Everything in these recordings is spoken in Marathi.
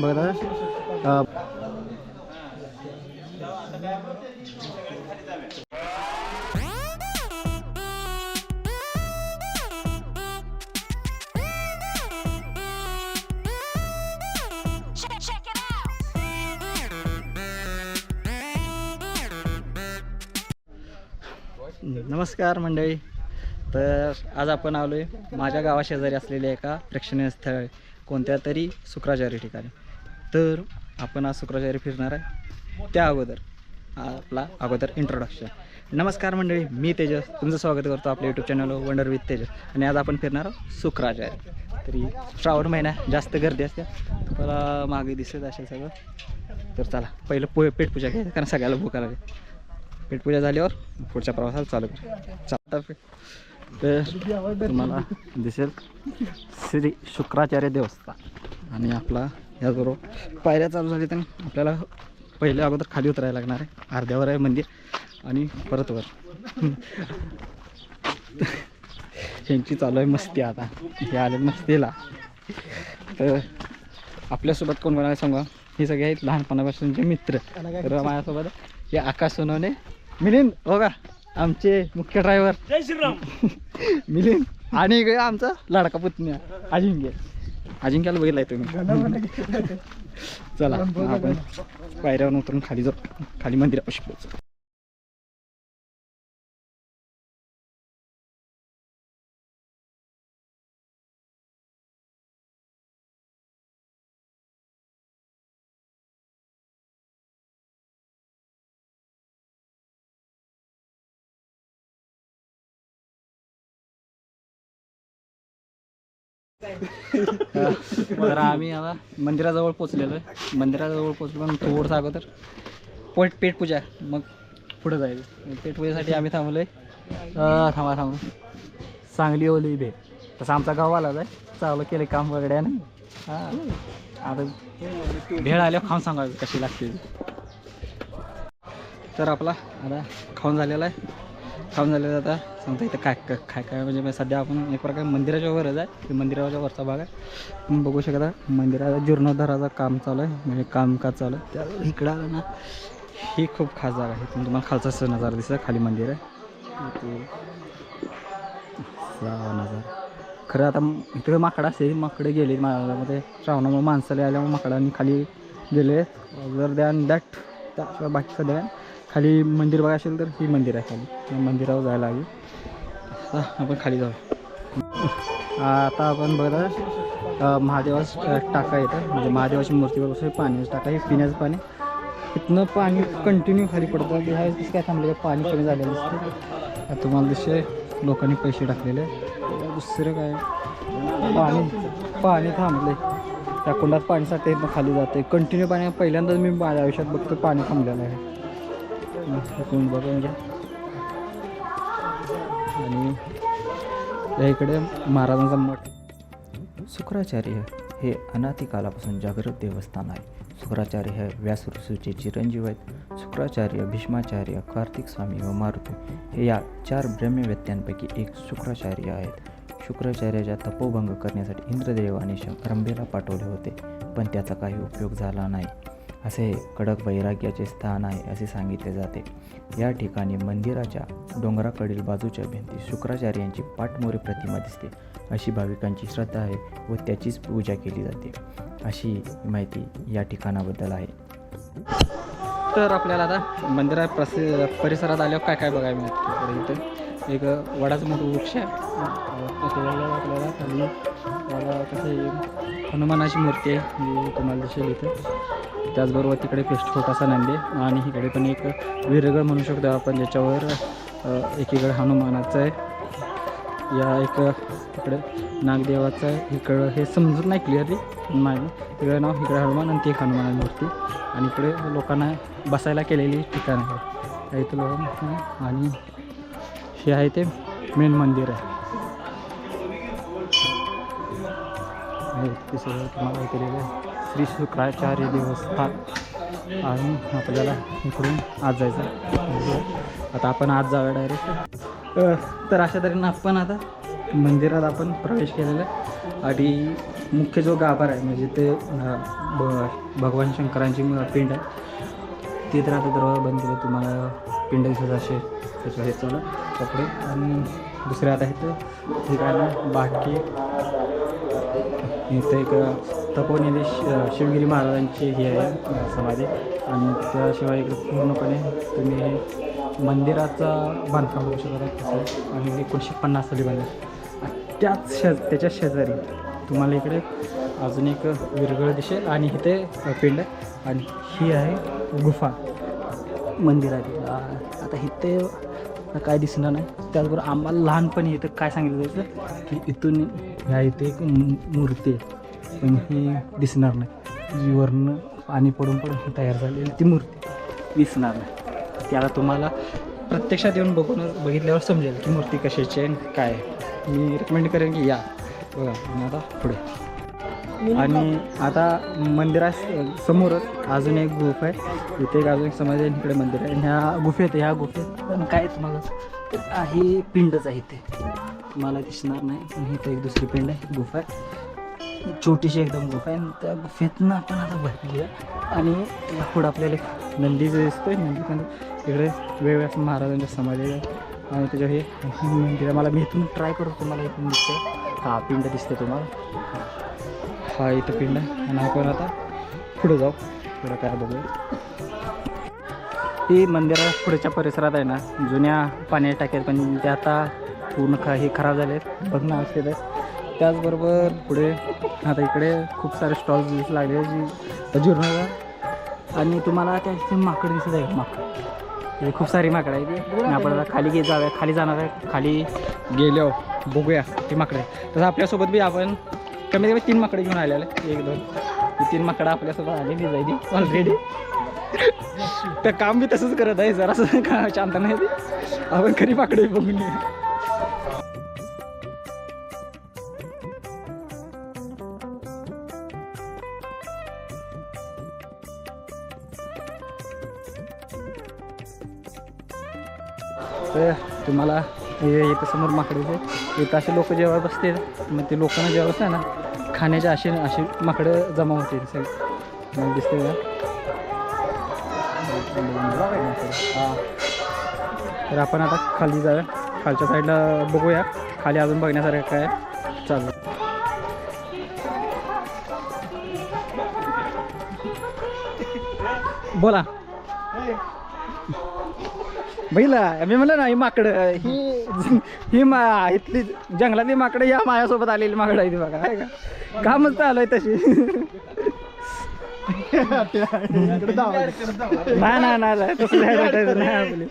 बघा. नमस्कार मंडळी. तर आज आपण आलो आहे माझ्या गावाशेजारी असलेल्या एका प्रेक्षणीय स्थळ कोणत्या तरी शुक्राचार्य ठिकाणी. तर आपण आज शुक्राचार्य फिरणार आहे. त्या अगोदर आपला अगोदर इंट्रोडक्शन नमस्कार मंडळी मी तेजस. तुमचं स्वागत करतो आपल्या YouTube channel wonder with Tejas. आणि आज आपण फिरणार आहोत शुक्राचार्य. तरी श्रावण महिना जास्त गर्दी असते. तुम्हाला मागे दिसत असेल सगळं. तर चला पहिलं पो पेटपूजा घ्या कारण सगळ्याला भूक लागेल. पेटपूजा झाल्यावर पुढच्या प्रवासाला चालू करू. चालता तर तुम्हाला दिसेल श्री शुक्राचार्य देवस्थान. आणि आपला याचबरोबर पायऱ्या चालू झाली तर आपल्याला पहिले अगोदर खाली उतरायला लागणार आहे. अर्ध्यावर आहे मंदिर आणि परत वर. ह्यांची चालू आहे मस्ती आता. हे आले मस्तीला. तर आपल्यासोबत कोण कोणाला सांगा? हे सगळे आहेत लहानपणापासूनचे मित्र. तर माझ्यासोबत हे आकाश सोनवणे मिलिंद हो का? आमचे मुख्य ड्रायव्हर. जय श्रीराम. मिलिंद आणि इकडे आमचा लाडका पुतण्या अजिंक्य. अजिंक्याला बघितलाय तुम्ही. चला आपण पायऱ्यावर उतरून खाली जाऊ खाली मंदिरापाशी पोहोचू. तर आम्ही आता मंदिराजवळ पोचलेलो आहे. मंदिराजवळ पोचलो पण थोडंसं अगोदर पोट पेटपूजा. मग पुढं जायचं. पेटपूजेसाठी आम्ही थांबलो आहे थांबा थांबा. सांगली ओली इथे. तसं आमचा गाव आलाच आहे. चालू केलं काम वगैरे ना हां. आता भेळ आल्यावर खाऊन सांगायचं कशी लागते. तर आपला आता खाऊन झालेला आहे. काम झालेलं आता. सांगतो इथं काय काय काय काय म्हणजे सध्या आपण एक प्रकारे मंदिराच्या वरच आहे. मंदिराच्या वरचा भाग आहे. तुम्ही बघू शकता मंदिराचा जीर्णोद्धाराचं काम चालू आहे. म्हणजे कामकाज चालू आहे. त्या इकडं आलं ना ही खूप खास जागा आहे तुम्ही तुम्हाला खालचा सण नजारा दिसत खाली मंदिर आहे. इथे नजारा खरं आता इकडे माकडं असते माकडे गेले मध्ये श्रावणामुळे माणसाला आल्यामुळे माकडांनी खाली गेले जर द्यान दॅट त्याशिवाय बाकी सध्या खाली मंदिर बघा असेल तर ही मंदिर आहे खाली. मंदिरावर जायला हवी आता आपण खाली जाऊ. आता आपण बघा महादेवास टाका येतं. म्हणजे महादेवाची मूर्तीवर बघू पाणी टाका हे पिण्याचं पाणी. इथनं पाणी कंटिन्यू खाली पडतं. ह्या वेळेस काय थांबले पाणी कमी झालेलं दिसते तुम्हाला दिसते लोकांनी पैसे टाकलेले. दुसरं काय? पाणी पाणी थांबले त्या कुंडात पाणी साठते इथनं खाली जाते कंटिन्यू पाणी. पहिल्यांदाच मी माझ्या आयुष्यात बघतो पाणी थांबलेलं आहे. तुम्ही बघून घ्या. आणि या इकडे महाराजांचा मठ. शुक्राचार्य हे अनाथिकालापासून जागृत देवस्थान आहे. शुक्राचार्य हे व्यास ऋषीचे चिरंजीव आहेत. शुक्राचार्य भीष्माचार्य कार्तिक स्वामी व मारुती हे या चार ब्रह्मव्यत्यांपैकी एक शुक्राचार्य आहेत. शुक्राचार्याचा तपोभंग करण्यासाठी इंद्रदेवाने श- रंभेला पाठवले होते पण त्याचा काही उपयोग झाला नाही. असे कडक वैराग्याचे स्थान आहे असे सांगितले जाते. या ठिकाणी मंदिराच्या डोंगराकडील बाजूच्या भिंती शुक्राचार्यांची पाठमोरी प्रतिमा दिसते. अशी भाविकांची श्रद्धा आहे व त्याचीच पूजा केली जाते. अशी माहिती या ठिकाणाबद्दल आहे. तर आपल्याला आता मंदिरा प्रसि परिसरात आल्यावर काय काय बघायला मिळतं? इकडे इथं एक वडाचं मोठं वृक्ष आहे. आपल्याला खाली कसं हनुमानाची मूर्ती आहे. तुम्हाला दिसेल इथं. त्याचबरोबर तिकडे एक छोटासा नंदी आणि इकडे पण एक विरगळ म्हणू शकतो आपण ज्याच्यावर एकीकडे हनुमानाचं आहे. या एक इकडे नागदेवाचं आहे. इकडं हे समजत नाही क्लिअरली नाही तिकडे नाव इकडे हनुमान आणि ती एक हनुमान मूर्ती आणि इकडे लोकांना बसायला केलेली ठिकाण आहे इथं लोक आणि हे आहे ते मेन मंदिर आहे. हे ते सगळं तुम्हाला हे केलेलं आहे. श्री शुक्राचार्य देवस्थान. आणि आपल्याला इकडून आज जायचं म्हणजे आता आपण आज जाऊया डायरेक्ट तर अशा तऱ्हेनं आपण आता मंदिरात आपण प्रवेश केलेला आहे. आणि मुख्य जो गाभार आहे म्हणजे ते ब भगवान शंकरांची पिंड आहे. ते तर आता दरवाजा बंद केलं. तुम्हाला पिंड दिसत असे त्याच्या हे चला कपडे. आणि दुसऱ्यात आता ठिकाणं बाटकी इथं एक तपोनिधी श- शिवगिरी महाराजांची हे आहे समाधी. आणि त्याशिवाय इकडे पूर्णपणे तुम्ही हे मंदिराचा बांधकाम बघू शकत आहे. आणि एकोणीसशे पन्नास साली बांधलं. आणि त्याच शेज त्याच्या शेजारी तुम्हाला इकडे अजून एक विरगळ दिसेल. आणि इथे पिंड आहे. आणि ही आहे गुफा मंदिरातील आता इथे काय दिसणार नाही. त्याचबरोबर आम्हाला लहानपणी इथं काय सांगितलं जायचं? की इथून ह्या इथे एक मू- मूर्ती आहे. पण ही दिसणार नाही. जीवरनं पाणी पडून पडून तयार झालेली ती मूर्ती दिसणार नाही. त्याला तुम्हाला प्रत्यक्षात येऊन बघून बघितल्यावर समजेल की मूर्ती कशाची आहे आणि काय मी रेकमेंड करेन की या. बघा आता पुढे. आणि आता मंदिरास समोरच अजून एक गुफा आहे. इथे एक अजून एक समाज आहे आणि इकडे मंदिर आहे. आणि ह्या गुफेत ह्या गुफेत पण काय तुम्हाला? तर आहे पिंडच आहे इथे. तुम्हाला दिसणार नाही पण इथे एक दुसरी पिंड आहे गुफा आहे. छोटीशी एकदम गुफा आहे. आणि त्या गुफेतनं आपण आता भरली आणि या पुढं आपल्याला एक नंदी जे दिसतोय. नंदी पण इकडे वेगवेगळ्या महाराजांच्या समाधी आहे आणि त्याच्या हे मंदिर आहे. मला मी इथून ट्राय करतो तुम्हाला इथून दिसते हा पिंड दिसते तुम्हाला. हा इथं पिंड आहे. आणि आपण आता पुढे जाऊ. पुढं काय बघूया ही मंदिरा पुढच्या परिसरात आहे ना. जुन्या पाण्याच्या टाक्यात पण ते आता पूर्ण ख हे खराब झाले आहेत. बघणं आवश्यक आहे त्याचबरोबर पुढे आता इकडे खूप सारे स्टॉल्स दिस लागले जी जीर्ण आणि तुम्हाला त्या माकड दिसत आहे. माकड. हे खूप सारी माकडं आहे ती. आपण आता खाली गे जाऊया खाली जाणार आहे. खाली गेलो. बघूया ती माकडं. आहे तसं आपल्यासोबत बी आपण कमीत कमी तीन माकडे घेऊन आलेले. एक दोन. तीन माकडं आपल्यासोबत आलेली जायची ऑलरेडी त्या काम बी तसंच करत आहे जरासं का शांत नाही आपण खरी माकडे बघून येऊ. तर तुम्हाला हे इथं समोर माकडीचे इथं असे लोक जेव्हा बसतील मग ते लोकांना जेव्हा बसते ना खाण्याच्या असे असे माकडं जमा होते सगळे. मग दिसते का? हां. तर आपण आता खाली जाऊया. खालच्या साईडला बघूया. खाली अजून बघण्यासारखं काय चाललं. बोला. बोला बघितलं मी म्हणलं ना ही माकडं ही ही मा इथली जंगलातली माकडं या माझ्यासोबत आलेली माकडं आहे ती बघा आहे का? कामच तर आलोय तशी. नाही नाही तसं नाही आपली.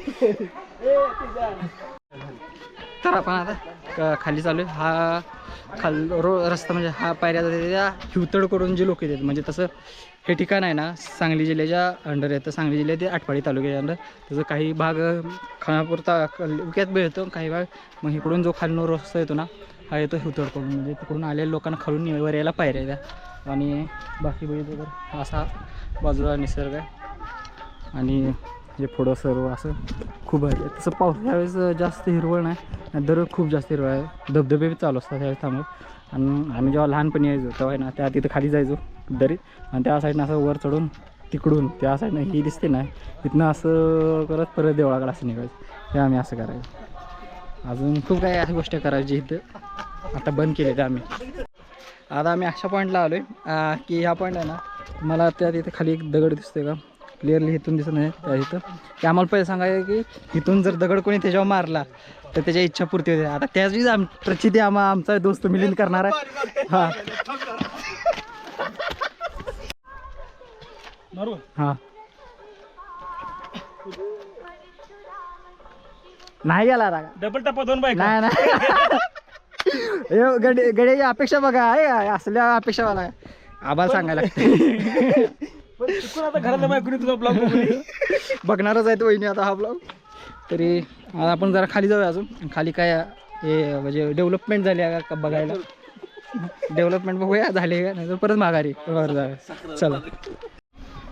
तर आपण आता खाली चालू आहे हा खाल रो रस्ता म्हणजे हा पायऱ्या जाते त्या हिवतड करून जे लोक येतात म्हणजे तसं हे ठिकाण आहे ना सांगली जिल्ह्याच्या अंडर येतं सांगली जिल्ह्यात ते आटपाडी तालुक्याच्या अंडर तसं काही भाग अं, उक्यात मिळतो काही भाग. मग इकडून जो खालनो रस्ता येतो ना हा येतो हिवतड करून. म्हणजे तिकडून आलेल्या लोकांना खालून वर यायला पायऱ्या आहे त्या आणि बाकी बघितलं तर असा बाजूला निसर्ग आहे. आणि जे पुढं सर्व असं खूप आहे. तसं पाऊस त्यावेळेस जास्त हिरवळ नाही. दर खूप जास्त हिरवळ आहे. धबधबे बी चालू असतात त्यावेळेस थांबत आणि आम्ही जेव्हा लहानपणी यायचो तेव्हा ना त्या तिथं खाली जायचो दरीत आणि त्या साईडनं असं वर चढून तिकडून त्या साईडनं ही दिसते ना तिथनं असं करत परत देवळाकडे असं निघायचं. हे आम्ही असं करायचो. अजून खूप काही अशा गोष्टी करायची इथं. आता बंद केले त्या आम्ही. आता आम्ही अशा पॉईंटला आलो आहे की ह्या पॉईंट आहे ना मला त्या तिथे खाली एक दगड दिसतोय का? क्लिअरली इथून दिसत नाही त्या इथं. की आम्हाला पहिले सांगायचं की इथून जर दगड कोणी त्याच्यावर मारला तर त्याच्या इच्छा पूर्ती होते. आता त्याच आम प्रचिती आम्हा आमचा दोस्त मिलिंद करणार आहे. हां. हां. नाही गेला रागा डबल टप्पा दोन बाईक नाही नाही. गडे गड्याची अपेक्षा बघा. आहे? असल्या अपेक्षा मला आम्हाला सांगायला लागते चुकून आता घरातल्या बायकोनी तुझा ब्लॉग बघणारच आहेत वहिनी आता हा ब्लॉग तरी आता आपण जरा खाली जाऊया अजून. खाली काय हे म्हणजे डेव्हलपमेंट झाली आहे का बघायला? डेव्हलपमेंट बघूया झाली का? नाही तर परत माघारी. बरं जाऊया चला.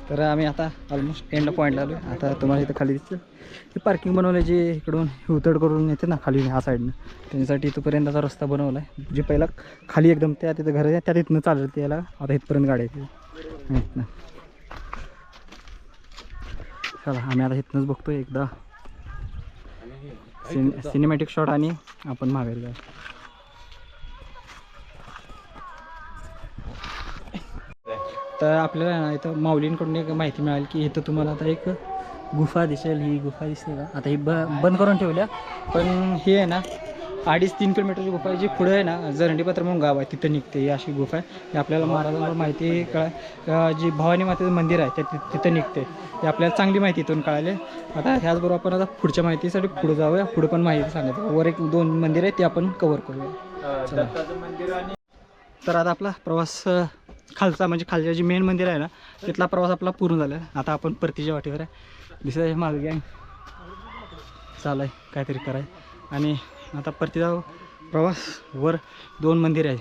तर आम्ही आता ऑलमोस्ट एंड पॉईंटला आलो आता तुम्हाला इथं खाली दिसतं. हे पार्किंग बनवलं जे इकडून उतड करून येते ना खाली ह्या साईडनं त्यांच्यासाठी इथपर्यंतचा रस्ता बनवला आहे जे पहिला खाली एकदम त्या तिथं घर आहे त्या तिथनं चालत यायला आता इथपर्यंत गाड्या येते चला आम्ही आता इथनंच बघतोय एकदा सिन सिनेमॅटिक शॉट आणि आपण माघारी जाऊ. तर आपल्याला ना इथं माऊलींकडून एक माहिती मिळाली की इथं तुम्हाला आता एक गुफा दिसेल. ही गुफा दिसते का आता ही ब बंद करून ठेवल्या. पण ही आहे ना अडीच तीन किलोमीटरची गुफा आहे जी पुढे आहे ना जरंडीपत्र म्हणून गाव आहे तिथं निघते ही अशी गुफा आहे. आपल्याला महाराजांवर माहिती कळा जी भवानी मातेचं मंदिर आहे त्या तिथं निघते. ते आपल्याला चांगली माहिती इथून कळाली. आता ह्याचबरोबर आपण आता पुढच्या माहितीसाठी पुढे जाऊया. पुढे पण माहिती सांगायचं वर एक दोन मंदिर आहे ते आपण कवर करूया. चला. तर आता आपला प्रवास खालचा म्हणजे खालच्या जी मेन मंदिर आहे ना तिथला प्रवास आपला पूर्ण झाला. आहे. आता आपण परतीच्या वाटेवर आहे. दिसत आहे मागे गँग चालू आहे काहीतरी कराय आणि आता परतीचा प्रवास वर दोन मंदिर आहे.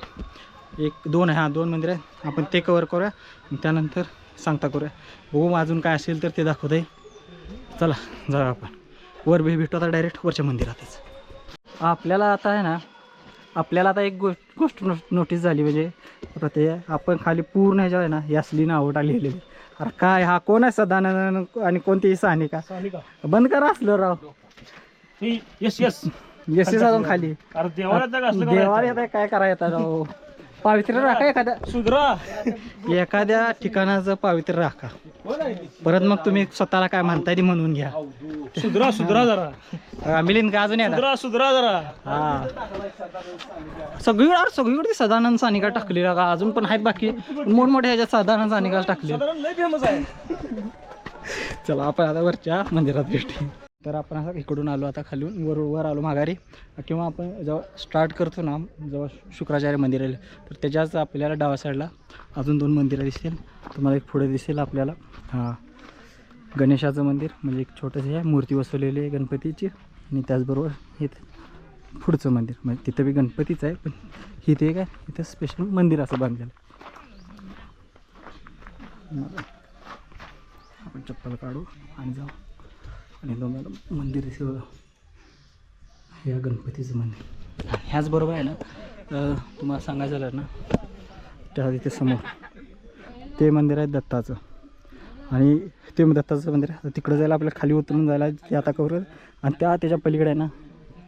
एक दोन आहे हां दोन मंदिर आहेत आपण ते कवर करूया आणि त्यानंतर सांगता करूया. बघू अजून काय असेल तर ते दाखवता येईल चला जाऊया आपण. वर भे भेटू आता डायरेक्ट वरच्या मंदिरातच. आपल्याला आता आहे ना आपल्याला आता एक गोष्ट गोष्ट नोटीस झाली म्हणजे आता ते आपण खाली पूर्ण ह्याच्यावर आहे ना असली नावटा लिहिलेली अरे काय हा कोण आहे सदानंद आणि कोणतीही सानिका बंद करा असलं राव. ही येस येस एस अजून खाली. अरे देवाला का? येत काय करायचं राव पावित्र्य राखा एखाद्या. सुधरा. एखाद्या ठिकाणाचं पावित्र्य राखा. परत मग तुम्ही स्वतःला काय म्हणताय ते म्हणून घ्या. सुधरा सुधरा जरा. मिलिंद का अजून सुधरा सुधरा जरा. हा. सगळीकडे अरे सगळीकडे सदानंद सानिका टाकलेला का? अजून पण आहेत बाकी. मोठमोठ्या ह्याच्यात सदानंद सानिका टाकले साधारण लय फेमस आहे. चला आपण आता वरच्या मंदिरात भेटू तर आपण असं इकडून आलो आता खालून वर वर आलो माघारी. किंवा आपण जेव्हा स्टार्ट करतो ना जेव्हा शुक्राचार्य मंदिर तर त्याच्याच आपल्याला डाव्या साईडला अजून दोन मंदिरं दिसतील. तुम्हाला एक पुढे दिसेल आपल्याला हां गणेशाचं मंदिर. म्हणजे एक छोटंसं आहे मूर्ती बसवलेली आहे गणपतीची. आणि त्याचबरोबर हे पुढचं मंदिर. म्हणजे तिथं बी गणपतीचं आहे पण इथे काय इथं स्पेशल मंदिर असं बांधलेलं आपण चप्पल काढू आणि जाऊ. आणि मॅडम मंदिर दिसेल गणपतीचं मंदिर. ह्याच ह्याचबरोबर आहे ना तुम्हाला सांगायचं झालं ना त्या तिथे समोर. ते मंदिर आहे दत्ताचं. आणि ते दत्ताचं मंदिर आहे. तिकडं जायला आपल्याला खाली उतरून जायला ते आता कवर आणि त्या त्याच्या पलीकडे आहे ना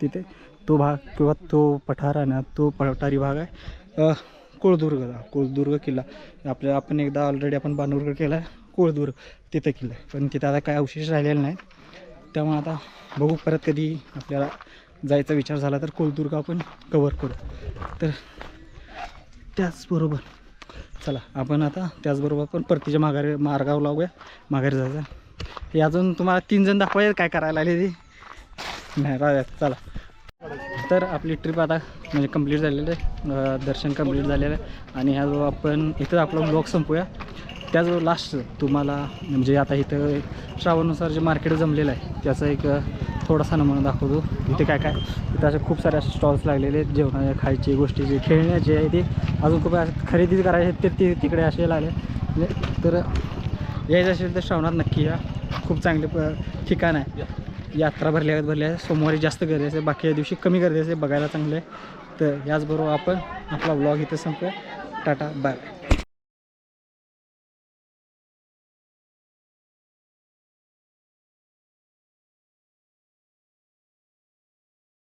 तिथे तो भाग किंवा तो पठार आहे ना तो पठारी भाग आहे. कोळदुर्गचा कोळदुर्ग किल्ला. आपल्या आपण एकदा ऑलरेडी आपण बानूरगड केला आहे. कोळदुर्ग तिथं किल्ला आहे. पण तिथं आता काय अवशेष राहिलेले नाही त्यामुळे आता बघू परत कधी आपल्याला जायचा विचार झाला तर कोलदुर्ग आपण कवर करू. तर त्याचबरोबर चला आपण आता त्याचबरोबर आपण परतीच्या माघारी मार्गावर लावूया. माघारी जायचं. हे अजून तुम्हाला तीन जण दाखवायचं काय करायला आले ते. नाही राहूया चला. तर आपली ट्रिप आता म्हणजे कंप्लीट झालेली आहे. दर्शन कंप्लीट झालेलं आहे. आणि ह्या आपण इथं आपला ब्लॉग संपूया. त्याचबरोबर लास्ट तुम्हाला म्हणजे आता इथं श्रावणानुसार जे मार्केट जमलेलं आहे त्याचा एक थोडासा नमुना दाखवतो. इथे काय काय इथं असे खूप सारे असे स्टॉल्स लागलेले आहेत जेवणाचे खायचे गोष्टीचे खेळण्याचे आहे ते अजून खूप असे खरेदी करायचे आहेत ते ते तिकडे असे लागले म्हणजे तर यायचं असेल तर श्रावणात नक्की या. खूप चांगले प ठिकाण आहे. यात्रा भरल्या आहेत भरल्या आहे. सोमवारी जास्त गर्दी असते बाकी या दिवशी कमी गर्दी असते बघायला चांगलं आहे. तर याचबरोबर आपण आपला ब्लॉग इथं संपूया टाटा बाय